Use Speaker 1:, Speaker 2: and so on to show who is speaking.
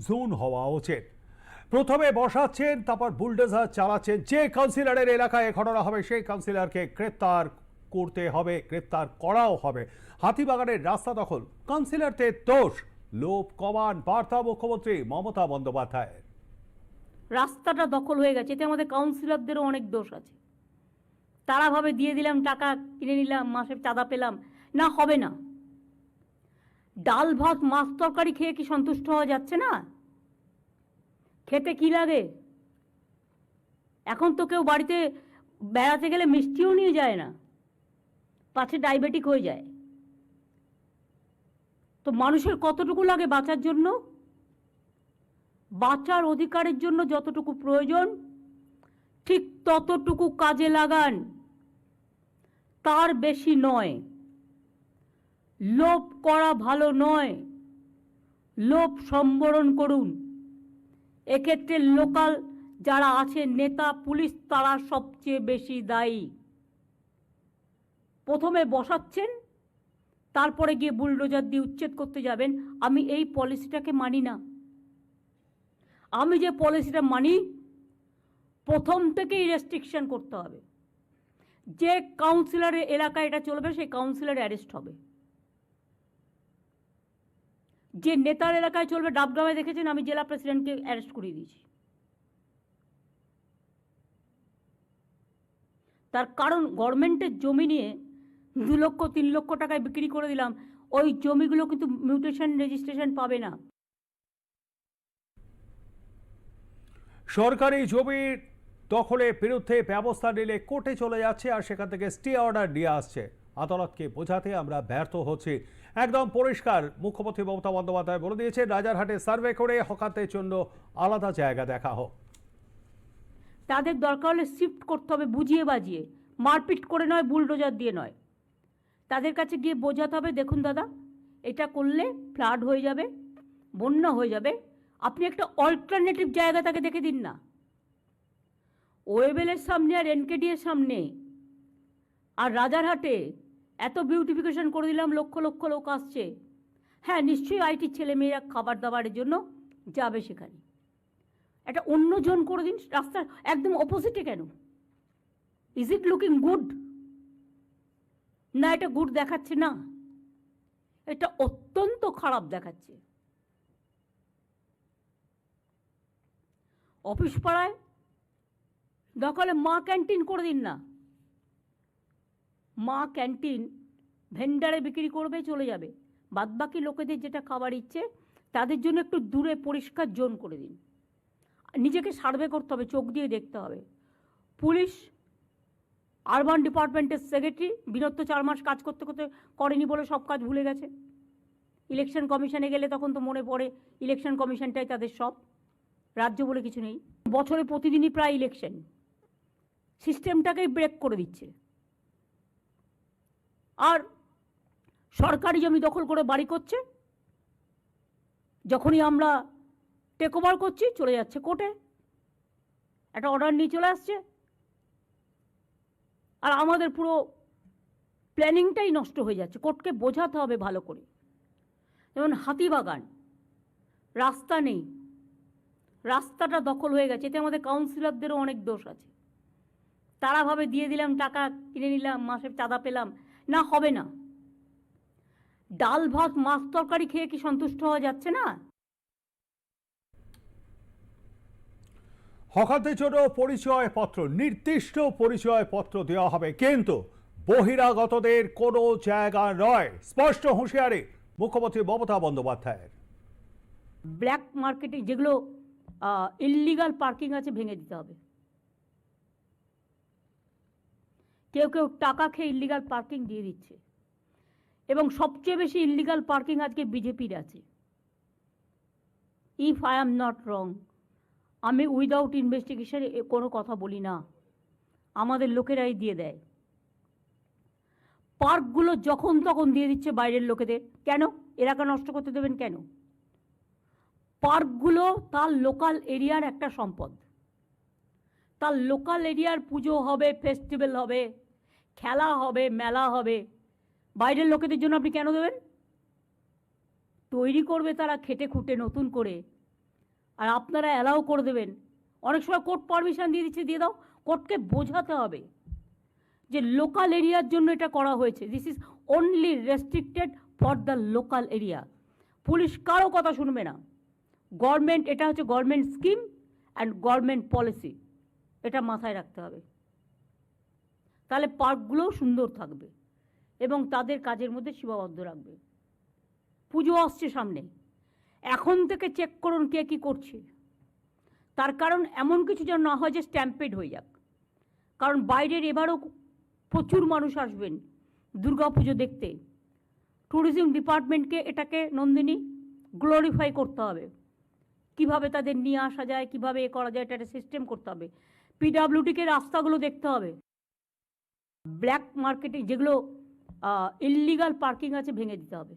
Speaker 1: Zone হওয়া উচিত। প্রথমে বসাচ্ছেন, তারপর বুলডোজার চালাচ্ছেন। যে কাউন্সিলরের এলাকায় ঘটনা হবে, সেই কাউন্সিলরকে গ্রেপ্তার করতে হবে, গ্রেপ্তার করাও হবে। হাতিবাগানের রাস্তা দখল, কাউন্সিলরদের দোষ, লোভ কমান, বার্তা মুখ্যমন্ত্রী মমতা বন্দ্যোপাধ্যায়ের।
Speaker 2: রাস্তাটা দখল হয়ে গেছে, এতে আমাদের কাউন্সিলরদেরও অনেক দোষ আছে। তারা ভাবে দিয়ে দিলাম, টাকা কিনে নিলাম মাসে চাঁদা পেলাম, না হবে না। ডাল ভাত, মাছ তরকারি খেয়ে কি সন্তুষ্ট হওয়া যাচ্ছে না? খেতে কি লাগে? এখন তো কেউ বাড়িতে বেড়াতে গেলে মিষ্টিও নিয়ে যায় না। পাছে ডায়াবেটিক হয়ে যায়। তো মানুষের কতটুকু লাগে বাঁচার জন্য? বাঁচার অধিকারের জন্য যতটুকু প্রয়োজন, ঠিক ততটুকু কাজে লাগান। তার বেশি নয়। লোভ করা ভালো নয়। লোভ সম্বরণ করুন। এক্ষেত্রে লোকাল যারা আছে, নেতা, পুলিশ, তারা সবচেয়ে বেশি দায়ী। প্রথমে বসাচ্ছেন, তারপরে গিয়ে বুলডোজার দিয়ে উচ্ছেদ করতে যাবেন। আমি এই পলিসিটাকে মানি না। আমি যে পলিসিটা মানি, প্রথম থেকেই রেস্ট্রিকশন করতে হবে। যে কাউন্সিলরের এলাকায় এটা চলবে, সেই কাউন্সিলর অ্যারেস্ট হবে। যে নেতার এলাকায় চলবে, ডাবগ্রামে দেখেছেন, আমি জেলা প্রেসিডেন্টকে অ্যারেস্ট করিয়ে দিয়েছি। তার কারণ, গভর্নমেন্টের জমি নিয়ে দু লক্ষ, তিন লক্ষ টাকায় বিক্রি করে দিলাম। ওই জমিগুলো কিন্তু মিউটেশন রেজিস্ট্রেশন পাবে না।
Speaker 1: সরকারি জমির দখলের বিরুদ্ধে ব্যবস্থা নিলে কোর্টে চলে যাচ্ছে, আর সেখান থেকে স্টে অর্ডার নিয়ে আসছে। আদালতকে বোঝাতে আমরা ব্যর্থ হচ্ছি। একদম পরিষ্কার। মুখ্যমন্ত্রী মমতা বন্দ্যোপাধ্যায় বলে দিয়েছেন, রাজারহাটে সার্ভে করে হকারদের জন্য আলাদা জায়গা দেখা হোক।
Speaker 2: তাদের দরকার হলে শিফট করতে হবে বুঝিয়ে বাজিয়ে। মারপিট করে নয় বুলডোজার দিয়ে নয়। তাদের কাছে গিয়ে বোঝাতে হবে, দেখুন দাদা, এটা করলে ফ্লাড হয়ে যাবে, বন্যা হয়ে যাবে। আপনি একটা অল্টারনেটিভ জায়গা তাকে দেখে দিন না। ওয়েবেলের সামনে আর এনকেডি এর সামনে আর রাজারহাটে এত বিউটিফিকেশন করে দিলাম, লক্ষ লক্ষ লোক আসছে। হ্যাঁ নিশ্চয়ই আইটির ছেলে মেয়েরা খাবার দাবারের জন্য যাবে সেখানে। একটা অন্য জন করে দিন, রাস্তার একদম অপোজিটে কেন? ইজ ইট লুকিং গুড না, এটা গুড দেখাচ্ছে না। এটা অত্যন্ত খারাপ দেখাচ্ছে। অফিস পাড়ায় দখলে মা ক্যান্টিন করে দিন না। মা ক্যান্টিন ভেন্ডারে বিক্রি করবে, চলে যাবে। বাদবাকি লোকেদের যেটা খাবার ইচ্ছে, তাদের জন্য একটু দূরে পরিষ্কার জোন করে দিন। নিজেকে সার্ভে করতে হবে, চোখ দিয়ে দেখতে হবে। পুলিশ, আরবান ডিপার্টমেন্টের সেক্রেটারি বিরত তো চার মাস কাজ করতে করতে করেনি বলে সব কাজ ভুলে গেছে। ইলেকশন কমিশনে গেলে তখন তো মনে পড়ে, ইলেকশন কমিশনটাই তাদের সব। রাজ্য বলে কিছু নেই। বছরে প্রতিদিনই প্রায় ইলেকশন। সিস্টেমটাকেই ব্রেক করে দিচ্ছে। আর সরকারি জমি দখল করে বাড়ি করছে। যখনই আমরা টেক ওভার করছি, চলে যাচ্ছে কোর্টে একটা অর্ডার নিয়ে চলে আসছে। আর আমাদের পুরো প্ল্যানিংটাই নষ্ট হয়ে যাচ্ছে। কোর্টকে বোঝাতে হবে ভালো করে। যেমন হাতিবাগান, রাস্তা নেই। রাস্তাটা দখল হয়ে গেছে। এতে আমাদের কাউন্সিলরদেরও অনেক দোষ আছে। তারা ভাবে দিয়ে দিলাম, টাকা কিনে নিলাম, মাসে চাঁদা পেলাম। না হবে না। ডাল ভাত মাছ তরকারি খেয়ে কি সন্তুষ্ট হওয়া যাচ্ছে না?
Speaker 1: হকারদের জন্য পরিচয়পত্র নির্দিষ্ট পরিচয়পত্র দেওয়া হবে। কিন্তু বহিরাগতদের কোনো জায়গা নয়। স্পষ্ট হুঁশিয়ারি মুখ্যমন্ত্রী মমতা বন্দ্যোপাধ্যায়ের।
Speaker 2: ব্ল্যাক মার্কেটে যেগুলো ইললিগাল পার্কিং আছে ভেঙে দিতে হবে। কেউ কেউ টাকা খেয়ে ইললিগাল পার্কিং দিয়ে দিচ্ছে। এবং সবচেয়ে বেশি ইললিগাল পার্কিং আজকে বিজেপির আছে। If I am not wrong আমি উইদাউট ইনভেস্টিগেশন কোনো কথা বলি না। আমাদের লোকেরাই দিয়ে দেয়। পার্কগুলো যখন তখন দিয়ে দিচ্ছে বাইরের লোকেদের। কেন? এলাকা নষ্ট করতে দেবেন কেন? পার্কগুলো তার লোকাল এরিয়ার একটা সম্পদ। তার লোকাল এরিয়ার পুজো হবে ফেস্টিভ্যাল হবে। খেলা হবে, মেলা হবে। বাইরের লোকেদের জন্য আপনি কেন দেবেন? তৈরি করবে তারা খেটে খুঁটে নতুন করে। আর আপনারা অ্যালাউ করে দেবেন। অনেক সময় কোর্ট পারমিশন দিয়ে দিচ্ছে, দিয়ে দাও। কোর্টকে বোঝাতে হবে যে লোকাল এরিয়ার জন্য এটা করা হয়েছে। This is only restricted for the local area police কারও কথা শুনবে না। গভর্নমেন্ট এটা হচ্ছে government scheme and government policy এটা মাথায় রাখতে হবে। তাহলে পার্কগুলোও সুন্দর থাকবে এবং তাদের কাজের মধ্যে সীমাবদ্ধ রাখবে। পুজো আসছে সামনে। এখন থেকে চেক করুন কে কী করছে। তার কারণ এমন কিছু যেন না হয় যে স্ট্যাম্পেড হয়ে যাক। কারণ বাইরের এবারও প্রচুর মানুষ আসবেন দুর্গা পুজো দেখতে। ট্যুরিজম ডিপার্টমেন্টকে এটাকে নন্দিনী গ্লোরিফাই করতে হবে। কীভাবে তাদের নিয়ে আসা যায়, কীভাবে এ করা যায়, এটা একটা সিস্টেম করতে হবে। পিডাব্লিউডিকে রাস্তাগুলো দেখতে হবে। ব্ল্যাক মার্কেটে যেগুলো ইললিগাল পার্কিং আছে ভেঙে দিতে হবে।